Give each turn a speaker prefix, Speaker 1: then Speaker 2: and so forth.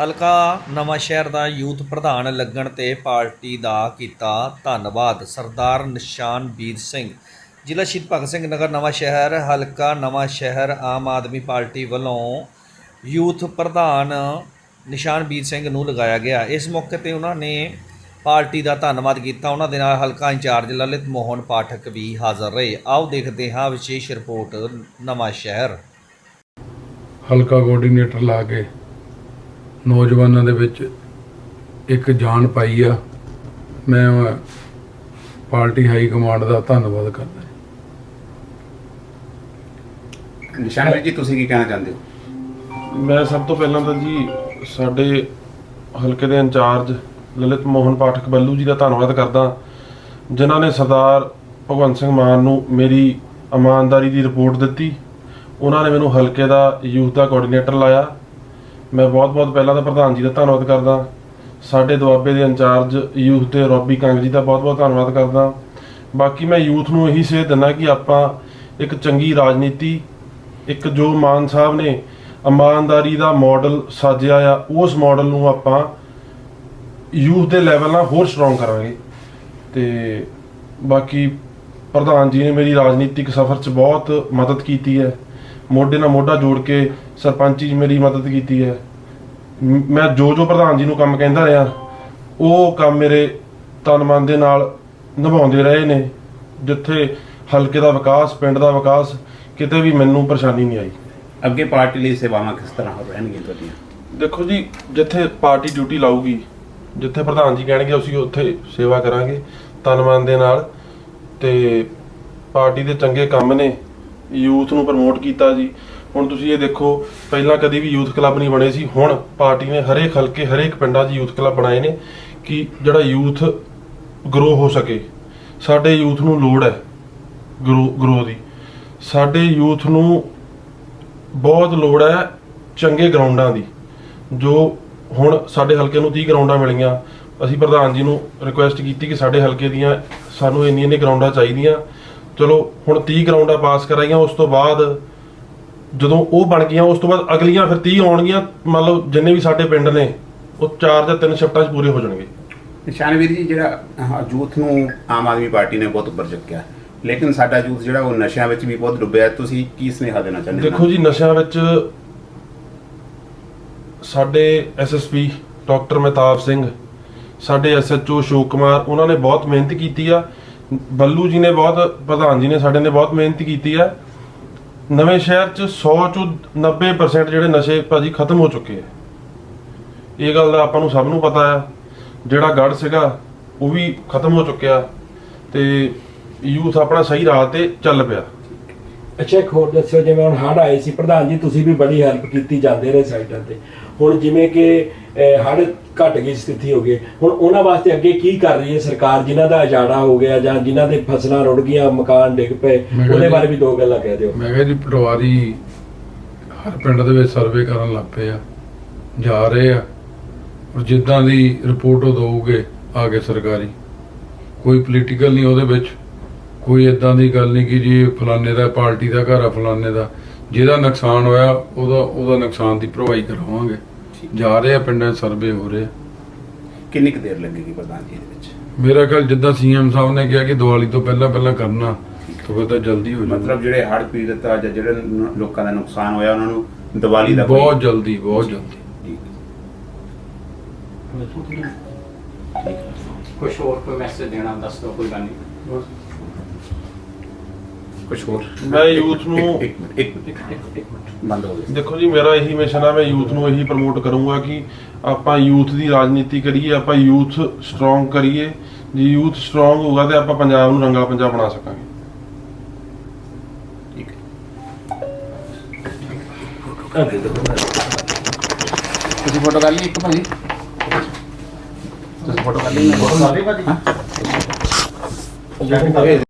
Speaker 1: ਹਲਕਾ ਨਵਾਂ ਸ਼ਹਿਰ ਦਾ ਯੂਥ ਪ੍ਰਧਾਨ ਲੱਗਣ ਤੇ ਪਾਰਟੀ ਦਾ ਕੀਤਾ ਧੰਨਵਾਦ। ਸਰਦਾਰ ਨਿਸ਼ਾਨਵੀਰ ਸਿੰਘ, ਜ਼ਿਲ੍ਹਾ ਸ਼ਹੀਦ ਭਗਤ ਸਿੰਘ ਨਗਰ ਨਵਾਂ ਸ਼ਹਿਰ, ਹਲਕਾ ਨਵਾਂ ਸ਼ਹਿਰ ਆਮ ਆਦਮੀ ਪਾਰਟੀ ਵੱਲੋਂ ਯੂਥ ਪ੍ਰਧਾਨ ਨਿਸ਼ਾਨਵੀਰ ਸਿੰਘ ਨੂੰ ਲਗਾਇਆ ਗਿਆ। ਇਸ ਮੌਕੇ ਤੇ ਉਹਨਾਂ ਨੇ ਪਾਰਟੀ ਦਾ ਧੰਨਵਾਦ ਕੀਤਾ। ਉਹਨਾਂ ਦੇ ਨਾਲ ਹਲਕਾ ਇੰਚਾਰਜ ਲਲਿਤ ਮੋਹਨ ਪਾਠਕ ਵੀ ਹਾਜ਼ਰ ਰਹੇ। ਆਓ ਦੇਖਦੇ ਹਾਂ ਵਿਸ਼ੇਸ਼ ਰਿਪੋਰਟ ਨਵਾਂ ਸ਼ਹਿਰ।
Speaker 2: ਹਲਕਾ ਕੋਆਰਡੀਨੇਟਰ ਲਾ ਕੇ ਨੌਜਵਾਨਾਂ ਦੇ ਵਿੱਚ ਇੱਕ ਜਾਨ ਪਾਈ ਆ। ਮੈਂ ਪਾਰਟੀ ਹਾਈ ਕਮਾਂਡ ਦਾ ਧੰਨਵਾਦ ਕਰਦਾ
Speaker 3: ਨਿਸ਼ਾਨ ਵੀਰ ਜੀ ਤੁਸੀਂ ਕੀ ਕਹਿਣਾ ਚਾਹੁੰਦੇ ਹੋ?
Speaker 4: ਮੈਂ ਸਭ ਤੋਂ ਪਹਿਲਾਂ ਤਾਂ ਜੀ ਸਾਡੇ ਹਲਕੇ ਦੇ ਇੰਚਾਰਜ ਲਲਿਤ ਮੋਹਨ ਪਾਠਕ ਬੱਲੂ ਜੀ ਦਾ ਧੰਨਵਾਦ ਕਰਦਾ ਜਿਨ੍ਹਾਂ ਨੇ ਸਰਦਾਰ ਭਗਵੰਤ ਸਿੰਘ ਮਾਨ ਨੂੰ ਮੇਰੀ ਇਮਾਨਦਾਰੀ ਦੀ ਰਿਪੋਰਟ ਦਿੱਤੀ। ਉਹਨਾਂ ਨੇ ਮੈਨੂੰ ਹਲਕੇ ਦਾ ਯੂਥ ਦਾ ਕੋਆਰਡੀਨੇਟਰ ਲਾਇਆ। ਮੈਂ ਬਹੁਤ-ਬਹੁਤ ਪਹਿਲਾਂ ਤਾਂ ਪ੍ਰਧਾਨ ਜੀ ਦਾ ਧੰਨਵਾਦ ਕਰਦਾ। ਸਾਡੇ ਦੁਆਬੇ ਦੇ ਇੰਚਾਰਜ, ਯੂਥ ਦੇ ਰੋਬੀ ਕੰਗ ਜੀ ਦਾ ਬਹੁਤ-ਬਹੁਤ ਧੰਨਵਾਦ ਕਰਦਾ। ਬਾਕੀ ਮੈਂ ਯੂਥ ਨੂੰ ਇਹੀ ਸੇਧ ਦਿੰਦਾ ਕਿ ਆਪਾਂ ਇੱਕ ਚੰਗੀ ਰਾਜਨੀਤੀ, ਇੱਕ ਜੋ ਮਾਨ ਸਾਹਿਬ ਨੇ ਇਮਾਨਦਾਰੀ ਦਾ ਮਾਡਲ ਸਾਜਿਆ ਆ, ਉਸ ਮਾਡਲ ਨੂੰ ਆਪਾਂ ਯੂਥ ਦੇ ਲੈਵਲ ਨਾਲ ਹੋਰ ਸਟਰੋਂਗ ਕਰਾਂਗੇ। ਤੇ ਬਾਕੀ ਪ੍ਰਧਾਨ ਜੀ ਨੇ ਮੇਰੀ ਰਾਜਨੀਤਿਕ ਸਫ਼ਰ 'ਚ ਬਹੁਤ ਮਦਦ ਕੀਤੀ ਹੈ। ਮੋਢੇ ਨਾਲ ਮੋਢਾ ਜੋੜ ਕੇ ਸਰਪੰਚੀ 'ਚ ਮੇਰੀ ਮਦਦ ਕੀਤੀ ਹੈ। ਮ- ਮੈਂ ਜੋ ਜੋ ਪ੍ਰਧਾਨ ਜੀ ਨੂੰ ਕੰਮ ਕਹਿੰਦਾ ਰਿਹਾ ਉਹ ਕੰਮ ਮੇਰੇ ਤਨ ਮਨ ਦੇ ਨਾਲ ਨਿਭਾਉਂਦੇ ਰਹੇ ਨੇ। ਜਿੱਥੇ ਹਲਕੇ ਦਾ ਵਿਕਾਸ ਪਿੰਡ ਦਾ ਵਿਕਾਸ ਕਿਤੇ ਵੀ ਮੈਨੂੰ ਪਰੇਸ਼ਾਨੀ ਨਹੀਂ ਆਈ।
Speaker 3: ਅੱਗੇ ਪਾਰਟੀ ਲਈ ਸੇਵਾਵਾਂ ਕਿਸ ਤਰ੍ਹਾਂ ਹੋ ਰਹਿਣਗੀਆਂ ਤੁਹਾਡੀਆਂ?
Speaker 4: ਦੇਖੋ ਜੀ ਜਿੱਥੇ ਪਾਰਟੀ ਡਿਊਟੀ ਲਾਊਗੀ ਜਿੱਥੇ ਪ੍ਰਧਾਨ ਜੀ ਕਹਿਣਗੇ ਅਸੀਂ ਉੱਥੇ ਸੇਵਾ ਕਰਾਂਗੇ ਤਨ ਮਨ ਦੇ ਨਾਲ ਤੇ ਪਾਰਟੀ ਦੇ ਚੰਗੇ ਕੰਮ ਨੇ ਯੂਥ ਨੂੰ ਪ੍ਰਮੋਟ ਕੀਤਾ ਜੀ। ਹੁਣ ਤੁਸੀਂ ਇਹ ਦੇਖੋ, ਪਹਿਲਾਂ ਕਦੀ ਵੀ ਯੂਥ ਕਲੱਬ ਨਹੀਂ ਬਣੇ ਸੀ, ਹੁਣ ਪਾਰਟੀ ਨੇ ਹਰੇਕ ਹਲਕੇ, ਹਰੇਕ ਪਿੰਡਾਂ 'ਚ ਯੂਥ ਕਲੱਬ ਬਣਾਏ ਨੇ ਕਿ ਜਿਹੜਾ ਯੂਥ ਗਰੋ ਹੋ ਸਕੇ। ਸਾਡੇ ਯੂਥ ਨੂੰ ਲੋੜ ਹੈ ਗਰੋ ਗਰੋ ਦੀ। ਸਾਡੇ ਯੂਥ ਨੂੰ ਬਹੁਤ ਲੋੜ ਹੈ ਚੰਗੇ ਗਰਾਊਂਡਾਂ ਦੀ। ਜੋ ਹੁਣ ਸਾਡੇ ਹਲਕੇ ਨੂੰ 30 ਗਰਾਊਂਡਾਂ ਮਿਲੀਆਂ, ਅਸੀਂ ਪ੍ਰਧਾਨ ਜੀ ਨੂੰ ਰਿਕੁਐਸਟ ਕੀਤੀ ਕਿ ਸਾਡੇ ਹਲਕੇ ਦੀਆਂ ਸਾਨੂੰ ਇੰਨੀਆਂ ਇੰਨੀਆਂ ਗਰਾਊਂਡਾਂ ਚਾਹੀਦੀਆਂ। ਚਲੋ ਹੁਣ 30 ਗਰਾਊਂਡਾਂ ਪਾਸ ਕਰਾਈਆਂ ਉਸ ਤੋਂ ਬਾਅਦ ਜਦੋਂ ਉਹ ਬਣ ਗਈਆਂ ਉਸ ਤੋਂ ਬਾਅਦ ਅਗਲੀਆਂ ਫਿਰ 30 ਆਉਣਗੀਆਂ ਮੰਨ ਲਓ ਜਿੰਨੇ ਵੀ ਸਾਡੇ ਪਿੰਡ ਨੇ ਉਹ ਚਾਰ ਜਾਂ ਤਿੰਨ ਸ਼ਿਫਟਾਂ 'ਚ ਪੂਰੇ ਹੋ ਜਾਣਗੇ।
Speaker 3: ਨਿਸ਼ਾਨ ਵੀਰ ਜੀ ਜਿਹੜਾ ਯੂਥ ਨੂੰ ਆਮ ਆਦਮੀ ਪਾਰਟੀ ਨੇ ਬਹੁਤ ਉੱਪਰ ਚੱਕਿਆ। ਲੇਕਿਨ ਸਾਡਾ ਯੂਥ ਜਿਹੜਾ ਉਹ ਨਸ਼ਿਆਂ ਵਿੱਚ ਵੀ ਬਹੁਤ ਡੁੱਬਿਆ। ਤੁਸੀਂ ਕੀ ਸੁਨੇਹਾ ਦੇਣਾ ਚਾਹੁੰਦੇ ਹੋ?
Speaker 4: ਦੇਖੋ ਜੀ ਨਸ਼ਿਆਂ ਵਿੱਚ ਸਾਡੇ ਐਸਐਸਪੀ ਡਾਕਟਰ ਮਹਿਤਾਬ ਸਿੰਘ ਸਾਡੇ ਐਸਐਚਓ ਅਸ਼ੋਕ ਕੁਮਾਰ ਉਹਨਾਂ ਨੇ ਬਹੁਤ ਮਿਹਨਤ ਕੀਤੀ ਆ। ਬੱਲੂ ਜੀ ਨੇ ਬਹੁਤ, ਪ੍ਰਧਾਨ ਜੀ ਨੇ ਸਾਡੇ ਨੇ ਬਹੁਤ ਮਿਹਨਤ ਕੀਤੀ ਆ ਨਵੇਂ ਸ਼ਹਿਰ ਚ 100 ਚੋਂ 90% ਜਿਹੜੇ ਨਸ਼ੇ ਭਾਜੀ ਖਤਮ ਹੋ ਚੁੱਕੇ ਆ ਇਹ ਗੱਲ ਦਾ ਆਪਾਂ ਨੂੰ ਸਭ ਨੂੰ ਪਤਾ ਆ ਜਿਹੜਾ ਗੜ ਸੀਗਾ, ਉਹ ਵੀ ਖਤਮ ਹੋ ਚੁੱਕਿਆ ਤੇ ਯੂਥ ਆਪਣਾ ਸਹੀ ਰਾਹ ਤੇ ਚੱਲ ਪਿਆ।
Speaker 5: ਅੱਛਾ, ਇੱਕ ਹੋਰ ਦੱਸਿਓ, ਜਿਵੇਂ ਹੁਣ ਹੜ੍ਹ ਆਏ ਸੀ, ਪ੍ਰਧਾਨ ਜੀ, ਤੁਸੀਂ ਵੀ ਬੜੀ ਹੈਲਪ ਕੀਤੀ ਜਾਂਦੇ ਰਹੇ ਸਾਈਡਾਂ ਤੇ। ਹੁਣ ਜਿਵੇਂ ਕਿ ਹੜ੍ਹ ਘਟ ਗਈ ਸਥਿਤੀ ਹੋ ਗਈ ਹੁਣ ਉਹਨਾਂ ਵਾਸਤੇ ਅੱਗੇ ਕੀ ਕਰ ਰਹੀ ਹੈ ਸਰਕਾਰ? ਜਿਨ੍ਹਾਂ ਦਾ ਉਜਾੜਾ ਹੋ ਗਿਆ ਜਾਂ ਜਿਨ੍ਹਾਂ ਦੇ ਫਸਲਾਂ ਰੁੜ ਗਈਆਂ ਮਕਾਨ ਡਿੱਗ ਪਏ ਉਹਦੇ ਬਾਰੇ ਵੀ ਦੋ ਗੱਲਾਂ ਕਹਿ ਦਿਓ।
Speaker 2: ਮੈਂ ਕਿਹਾ ਜੀ ਪਟਵਾਰੀ ਹਰ ਪਿੰਡ ਦੇ ਵਿੱਚ ਸਰਵੇ ਕਰਨ ਲੱਗ ਪਏ ਆ ਜਾ ਰਹੇ ਆ ਔਰ ਜਿੱਦਾਂ ਦੀ ਰਿਪੋਰਟ ਉਹ ਦਊਗੇ ਆ ਕੇ ਸਰਕਾਰੀ। ਕੋਈ ਪੋਲੀਟੀਕਲ ਨਹੀਂ ਉਹਦੇ ਵਿੱਚ ਕੋਈ ਇਦਾਂ ਦੀ ਗੱਲ ਨਹੀਂ ਕਿ ਜੀ ਫਲਾਣੇ ਦਾ ਪਾਰਟੀ ਦਾ ਘਰ ਆ ਫਲਾਣੇ ਦਾ ਜਿਹਦਾ ਨੁਕਸਾਨ ਹੋਇਆ ਉਹਦਾ ਉਹਦਾ ਨੁਕਸਾਨ ਦੀ ਭਰਵਾਈ ਕਰਾਵਾਂਗੇ। ਜਾ ਰਹੇ ਆ ਪਿੰਡਾਂ 'ਚ ਸਰਵੇ ਹੋ ਰਹੇ ਆ।
Speaker 3: ਕਿੰਨੀ ਕੁ ਦੇਰ ਲੱਗੇਗੀ ਪ੍ਰਧਾਨ ਜੀ ਦੇ ਵਿੱਚ?
Speaker 2: ਮੇਰਾ ਖਿਆਲ ਜਿੱਦਾਂ ਸੀਐਮ ਸਾਹਿਬ ਨੇ ਕਿਹਾ ਕਿ ਦੀਵਾਲੀ ਤੋਂ ਪਹਿਲਾਂ ਪਹਿਲਾਂ ਕਰਨਾ ਤਾਂ ਫਿਰ ਤਾਂ ਜਲਦੀ ਹੋ ਜਾਊਗਾ।
Speaker 3: ਮਤਲਬ ਜਿਹੜੇ ਹੜ੍ਹ ਪੀੜਤ ਆ ਜਾਂ ਜਿਹੜੇ ਨ- ਲੋਕਾਂ ਦਾ ਨੁਕਸਾਨ ਹੋਇਆ ਉਹਨਾਂ ਨੂੰ ਦੀਵਾਲੀ ਦਾ ਕੋਈ-
Speaker 2: ਬਹੁਤ ਜਲਦੀ ਬਹੁਤ ਜਲਦੀ।
Speaker 3: ਠੀਕ
Speaker 6: ਕੁਝ ਹੋਰ ਕੋਈ ਮੈਸੇਜ ਦੇਣਾ ਦੱਸ ਦਿਓ ਕੋਈ ਗੱਲ ਨਹੀਂ।
Speaker 3: ਕੁਝ ਹੋਰ।
Speaker 4: ਮੈਂ ਯੂਥ ਨੂੰ
Speaker 3: ਇੱਕ- ਇੱਕ ਮਿੰਟ ਇੱਕ ਮਿੰਟ ਬੰਦ ਹੋ ਗਿਆ।
Speaker 4: ਦੇਖੋ ਜੀ ਮੇਰਾ ਇਹੀ ਮਿਸ਼ਨ ਆ ਮੈਂ ਯੂਥ ਨੂੰ ਇਹੀ ਪ੍ਰਮੋਟ ਕਰੂੰਗਾ ਕਿ ਆਪਾਂ ਯੂਥ ਦੀ ਰਾਜਨੀਤੀ ਕਰੀਏ ਆਪਾਂ ਯੂਥ ਸਟਰੋਂਗ ਕਰੀਏ। ਜੇ ਯੂਥ ਸਟਰੋਂਗ ਹੋਊਗਾ ਤੇ ਆਪਾਂ ਪੰਜਾਬ ਨੂੰ ਰੰਗਲਾ ਪੰਜਾਬ ਬਣਾ ਸਕਾਂਗੇ।
Speaker 3: ਤੁਸੀਂ ਫੋਟੋ ਕਰ ਲਈ ਇੱਕ ਭਾਜੀ? ਤੁਸੀਂ ਫੋਟੋ ਕਰ ਲਈ। ਹਾਂ।